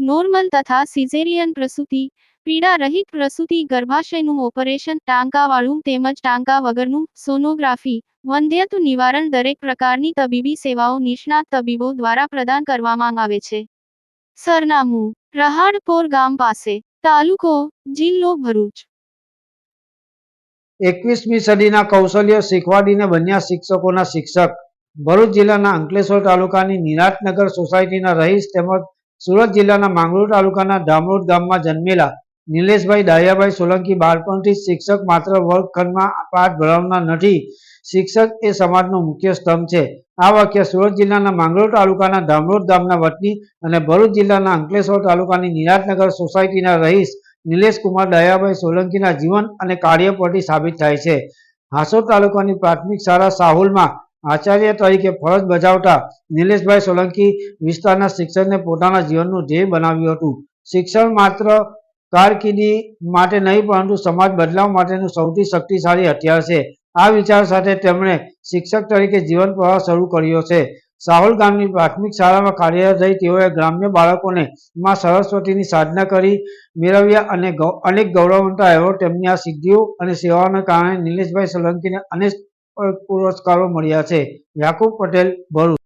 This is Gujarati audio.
નોર્મલ તથા સિઝેરિયન પ્રસૂતિ પીડા રહિત પ્રસૂતિ, ગર્ભાશયનું ઓપરેશન, ટાંકાવાળું તેમજ ટાંકા વગરનું સોનોગ્રાફી વંધ્યત્વ નિવારણ દરેક પ્રકારની તબીબી સેવાઓ નિષ્ણાત તબીબો દ્વારા પ્રદાન કરવામાં આવે છે. સરનામું, રહાડપોર ગામ પાસે, તાલુકો, જિલ્લો ભરૂચ. એકવીસમી સદીના કૌશલ્ય શીખવાડીને બન્યા શિક્ષકોના શિક્ષક. ભરૂચ જિલ્લાના અંકલેશ્વર તાલુકાની નિરાટનગર સોસાયટીના રહીશ તેમજ સુરત જિલ્લાના માંગરોળ તાલુકાના ધામરોડ ગામમાં જન્મેલા નિલેશભાઈ ડાયાભાઈ સોલંકી બાળપણથી શિક્ષક માત્ર વર્ગખંડમાં પાઠ ભણાવનાર નથી, શિક્ષક એ સમાજનો મુખ્ય સ્તંભ છે. આ વાક્ય સુરત જિલ્લાના માંગરોળ તાલુકાના ધામરોડ ગામના વતની અને ભરૂચ જિલ્લાના અંકલેશ્વર તાલુકાની નિરાટનગર સોસાયટીના રહીશ નિલેશ કુમાર દયાભાઈ સોલંકીના જીવન અને કાર્ય પરથી સાબિત થાય છે. હાસોદ તાલુકાની પ્રાથમિક શાળા સાહુલમાં આચાર્ય તરીકે ફરજ બજાવતા નિલેશભાઈ સોલંકી વિસ્તારના શિક્ષણને પોતાના જીવનનું ધ્યેય બનાવ્યું હતું. શિક્ષણ માત્ર કારકિર્દી માટે નહીં, પરંતુ સમાજ બદલાવ માટેનું સૌથી શક્તિશાળી હથિયાર છે. આ વિચાર સાથે તેમણે શિક્ષક તરીકે જીવન પ્રવાહ શરૂ કર્યો છે. સાહોલ ગામની પ્રાથમિક શાળામાં કાર્યરત રહી તેઓએ ગ્રામ્ય બાળકોને માં સરસ્વતીની સાધના કરી, મેળવ્યા અને અનેક ગૌરવવંતા એવોર્ડ તેમની આ સિદ્ધિઓ અને સેવાઓને કારણે નિલેશભાઈ સોલંકીને અનેક પુરસ્કારો મળ્યા છે. યાકુબ પટેલ ભરૂચ.